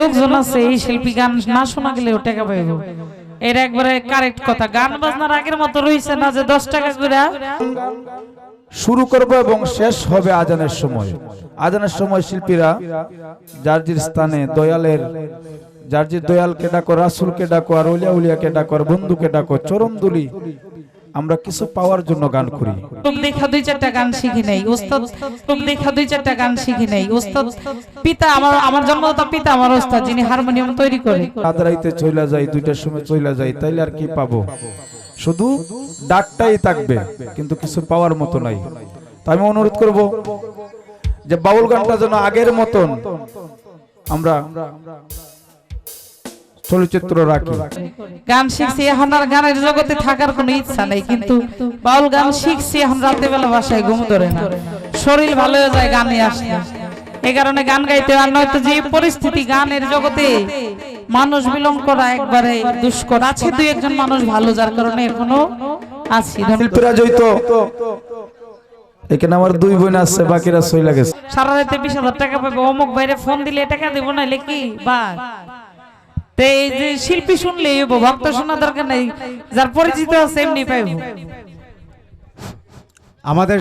লোকজন আছে, এই শিল্পী গান না শোনা টাকা পাইব। এর একবারে কারেক্ট কথা। গান বাজনার আগের মতো না যে দশ টাকা করে শুরু করব এবং শেষ হবে আজানের সময়। আজানের সময় শিল্পীরা যার স্থানে দয়ালের যে দয়ালকে ডাকো, রাসুলকে ডাকো, আর উলিয়া উলিয়াকে ডাকো, আর বন্ধুকে ডাকো, চরম দুলি আমরা কিছু পাওয়ার জন্য গান করি। দেখা দুই চারটা গান শিখি নাই উস্তাদ টুক দেখা দুই চারটা গান শিখি নাই উস্তাদ পিতা আমার আমার জন্মদাতা পিতা আমার উস্তাদ যিনি হারমোনিয়াম তৈরি করে। আদরাইতে চইলা যাই দুইটার সময় চইলা যাই তাইলে আর কি পাবো? শুধু ডাকটাই থাকবে কিন্তু কিছু পাওয়ার মতো নাই। তো আমি অনুরোধ করব যে বাউল গানটা যেন আগের মতন আমরা চলচ্চিত্র রাখি। গান শিখছি এখন আর গানের জগতে থাকার কোনো ইচ্ছা নেই কিন্তু বাউল গান শিখছি এখন রাতে বেলা বাসায় ঘুম ধরে না। শরীর ভালো হয়ে যায় গানে আসলে এই কারণে গান গাইতে আর নয়তো যে পরিস্থিতি গানের জগতে মানুষ বিলং করা একবারে দুষ্কর। আছে দুই একজন মানুষ ভালো যার কারণে এখনও আছি। শিল্পীরা জয়িত। এখানে আমার দুই বোন আছে বাকিরা সইলা গেছে। সারা রাতে বিশ হাজার টাকা পাবে। অমুক বাইরে ফোন দিলে টাকা দেবো না কি? বা এই যে শিল্পী শুনলে ভক্ত শোনা দরকার নাই যার পরিচিত আছে এমনি পাইব। আমাদের